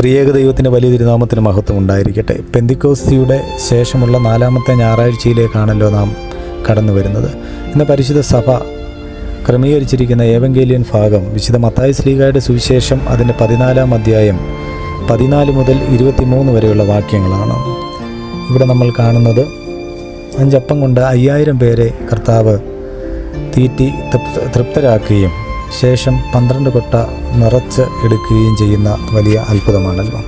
ത്രിയേക ദൈവത്തിന്റെ വലിയ തിരുനാമത്തിന് മഹത്വം ഉണ്ടായിരിക്കട്ടെ. പെന്തിക്കോസ്തിയുടെ ശേഷമുള്ള നാലാമത്തെ ഞായറാഴ്ചയിലേക്കാണല്ലോ നാം കടന്നു വരുന്നത്. ഇന്ന് പരിശുദ്ധ സഭ ക്രമീകരിച്ചിരിക്കുന്ന ഏവങ്കേലിയൻ ഭാഗം വിശുദ്ധ മത്തായ സ്ലീഗായുടെ സുവിശേഷം അതിന്റെ പതിനാലാം അധ്യായം പതിനാല് മുതൽ ഇരുപത്തിമൂന്ന് വരെയുള്ള വാക്യങ്ങളാണ്. ഇവിടെ നമ്മൾ കാണുന്നത് അഞ്ചപ്പം കൊണ്ട് അയ്യായിരം പേരെ കർത്താവ് തീറ്റി തൃപ്ത തൃപ്തരാക്കുകയും ശേഷം പന്ത്രണ്ട് കൊട്ട നിറച്ച് എടുക്കുകയും ചെയ്യുന്ന വലിയ അത്ഭുതമാണല്ലോ.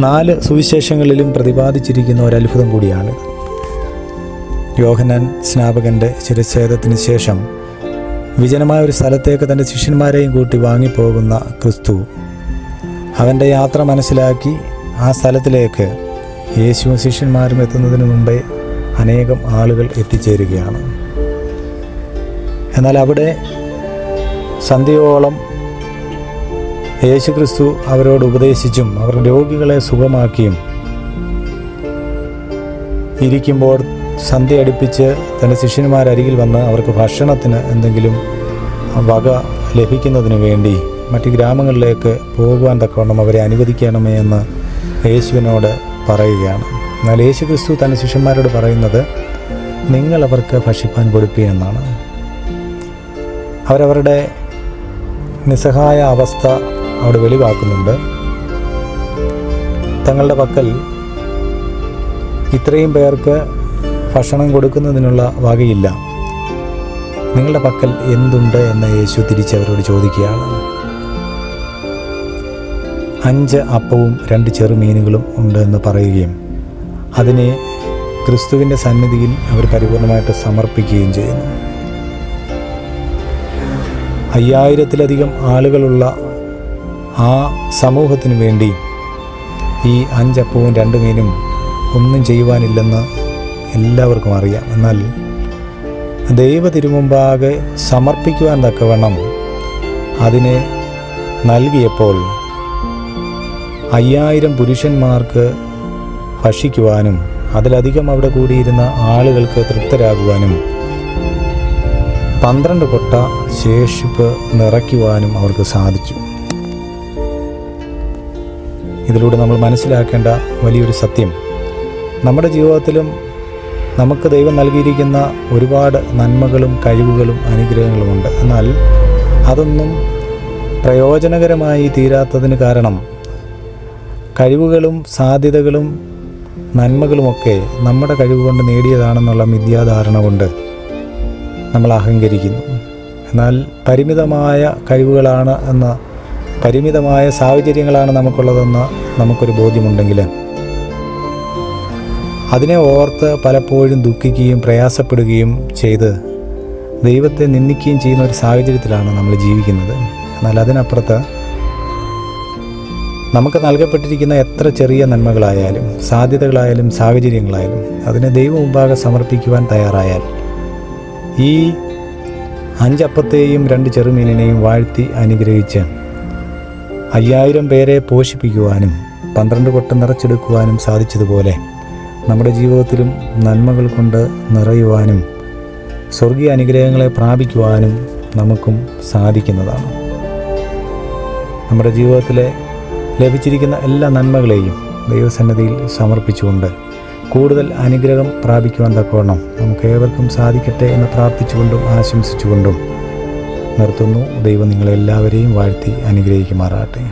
നാല് സുവിശേഷങ്ങളിലും പ്രതിപാദിച്ചിരിക്കുന്ന ഒരു അത്ഭുതം കൂടിയാണിത് യോഹനാൻ സ്നാപകന്റെ ശിരച്ഛേദത്തിന് ശേഷം വിജനമായ ഒരു സ്ഥലത്തേക്ക് തന്റെ ശിഷ്യന്മാരെയും കൂട്ടി വാങ്ങിപ്പോകുന്ന ക്രിസ്തു അവന്റെ യാത്ര മനസ്സിലാക്കി ആ സ്ഥലത്തിലേക്ക് യേശുവും ശിഷ്യന്മാരും എത്തുന്നതിന് മുമ്പേ അനേകം ആളുകൾ എത്തിച്ചേരുകയാണ്. എന്നാൽ അവിടെ സന്ധ്യയോളം യേശുക്രിസ്തു അവരോട് ഉപദേശിച്ചും അവർ രോഗികളെ സുഖമാക്കിയും ഇരിക്കുമ്പോൾ സന്ധ്യ അടുപ്പിച്ച് തന്റെ ശിഷ്യന്മാരരികിൽ വന്ന് അവർക്ക് ഭക്ഷണത്തിന് എന്തെങ്കിലും വക ലഭിക്കുന്നതിന് വേണ്ടി മറ്റ് ഗ്രാമങ്ങളിലേക്ക് പോകുവാൻ തക്കവണ്ണം അവരെ അനുവദിക്കണമേ എന്ന് യേശുവിനോട് പറയുകയാണ്. എന്നാൽ യേശു ക്രിസ്തു തന്റെ ശിഷ്യന്മാരോട് പറയുന്നത് നിങ്ങൾ അവർക്ക് ഭക്ഷിപ്പാൻ കൊടുപ്പി എന്നാണ്. അവരവരുടെ നിസ്സഹായ അവസ്ഥ അവിടെ വെളിവാക്കുന്നുണ്ട്. തങ്ങളുടെ പക്കൽ ഇത്രയും പേർക്ക് ഭക്ഷണം കൊടുക്കുന്നതിനുള്ള വകയില്ല. നിങ്ങളുടെ പക്കൽ എന്തുണ്ട് എന്ന് യേശു തിരിച്ചവരോട് ചോദിക്കുകയാണ്. അഞ്ച് അപ്പവും രണ്ട് ചെറുമീനുകളും ഉണ്ട് എന്ന് പറയുകയും അതിനെ ക്രിസ്തുവിന്റെ സന്നിധിയിൽ അവർ പരിപൂർണമായിട്ട് സമർപ്പിക്കുകയും ചെയ്യുന്നു. അയ്യായിരത്തിലധികം ആളുകളുള്ള ആ സമൂഹത്തിന് വേണ്ടി ഈ അഞ്ചപ്പവും രണ്ട് മീനും ഒന്നും ചെയ്യുവാനില്ലെന്ന് എല്ലാവർക്കും അറിയാം. എന്നാൽ ദൈവ തിരുമുമ്പാകെ സമർപ്പിക്കുവാൻ തക്കവണ്ണം അതിനെ നൽകിയപ്പോൾ അയ്യായിരം പുരുഷന്മാർക്ക് ഭക്ഷിക്കുവാനും അതിലധികം അവിടെ കൂടിയിരുന്ന ആളുകൾക്ക് തൃപ്തരാകുവാനും പന്ത്രണ്ട് കൊട്ട ശേഷിപ്പ് നിറയ്ക്കുവാനും അവർക്ക് സാധിച്ചു. ഇതിലൂടെ നമ്മൾ മനസ്സിലാക്കേണ്ട വലിയൊരു സത്യം. നമ്മുടെ ജീവിതത്തിലും നമുക്ക് ദൈവം നൽകിയിരിക്കുന്ന ഒരുപാട് നന്മകളും കഴിവുകളും അനുഗ്രഹങ്ങളുമുണ്ട് എന്നാൽ അതൊന്നും പ്രയോജനകരമായി തീരാത്തതിന് കാരണം കഴിവുകളും സാധ്യതകളും നന്മകളുമൊക്കെ നമ്മുടെ കഴിവ് കൊണ്ട് നേടിയതാണെന്നുള്ള മിഥ്യാധാരണ കൊണ്ട്. നമ്മൾ അഹങ്കരിക്കുന്നു. എന്നാൽ പരിമിതമായ കഴിവുകളാണ് എന്ന പരിമിതമായ സാഹചര്യങ്ങളാണ് നമുക്കുള്ളതെന്ന് നമുക്കൊരു ബോധ്യമുണ്ടെങ്കിൽ അതിനെ ഓർത്ത് പലപ്പോഴും ദുഃഖിക്കുകയും പ്രയാസപ്പെടുകയും ചെയ്ത് ദൈവത്തെ നിന്ദിക്കുകയും ചെയ്യുന്ന ഒരു സാഹചര്യത്തിലാണ് നമ്മൾ ജീവിക്കുന്നത്. എന്നാൽ അതിനപ്പുറത്ത് നമുക്ക് നൽകപ്പെട്ടിരിക്കുന്ന എത്ര ചെറിയ നന്മകളായാലും സാധ്യതകളായാലും സാഹചര്യങ്ങളായാലും അതിനെ ദൈവം മുമ്പാകെ സമർപ്പിക്കുവാൻ തയ്യാറായാൽ ഈ അഞ്ചപ്പത്തെയും രണ്ട് ചെറുമീനിനെയും വാഴ്ത്തി അനുഗ്രഹിച്ച് അയ്യായിരം പേരെ പോഷിപ്പിക്കുവാനും പന്ത്രണ്ട് കൊട്ട നിറച്ചെടുക്കുവാനും സാധിച്ചതുപോലെ നമ്മുടെ ജീവിതത്തിലും നന്മകൾ കൊണ്ട് നിറയുവാനും സ്വർഗീയ അനുഗ്രഹങ്ങളെ പ്രാപിക്കുവാനും നമുക്കും സാധിക്കുന്നതാണ്. നമ്മുടെ ജീവിതത്തിലെ ലഭിച്ചിരിക്കുന്ന എല്ലാ നന്മകളെയും ദൈവസന്നിധിയിൽ സമർപ്പിച്ചുകൊണ്ട് കൂടുതൽ അനുഗ്രഹം പ്രാപിക്കുവാൻ തക്കവണ്ണം നമുക്ക് ഏവർക്കും സാധിക്കട്ടെ എന്ന് പ്രാർത്ഥിച്ചുകൊണ്ടും ആശംസിച്ചുകൊണ്ടും നിർത്തുന്നു. ദൈവം നിങ്ങളെല്ലാവരെയും വാഴ്ത്തി അനുഗ്രഹിക്കുമാറാട്ടെ